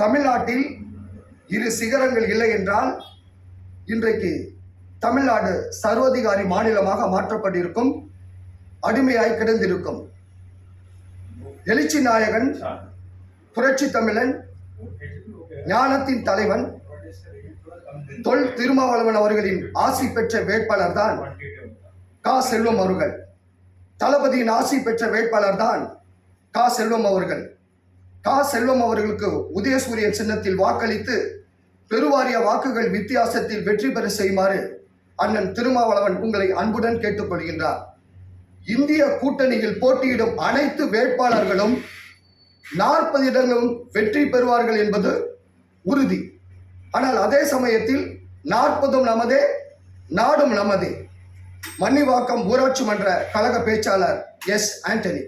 தமிழ்நாட்டில் இரு சிகரங்கள் இல்லை என்றால் இன்றைக்கு தமிழ்நாடு சர்வதிகாரி மாநிலமாக மாற்றப்பட்டிருக்கும். அடிமையாய் கிடந்திருக்கும். எழுச்சி நாயகன் புரட்சி தமிழன் ஞானத்தின் தலைவன் தொல் திருமாவளவன் அவர்களின் ஆசி பெற்ற வேட்பாளர் தான் கா. செல்வம் அவர்கள். தளபதியின் ஆசி பெற்ற வேட்பாளர் தான் கா செல்வம் அவர்கள். கா செல்வம் அவர்களுக்கு உதயசூரியன் சின்னத்தில் வாக்களித்து பெருவாரிய வாக்குகள் வித்தியாசத்தில் வெற்றி பெற செய்யுமாறு அண்ணன் திருமாவளவன் உங்களை அன்புடன் கேட்டுக்கொள்கின்றார். இந்திய கூட்டணியில் போட்டியிடும் அனைத்து வேட்பாளர்களும் நாற்பது இடங்களும் வெற்றி பெறுவார்கள் என்பது உறுதி. ஆனால் அதே சமயத்தில் நாற்பதும் நமதே நாடும் நமதே. மன்னிவாக்கம் ஊராட்சி மன்ற கழக பேச்சாளர் எஸ் ஆண்டனி.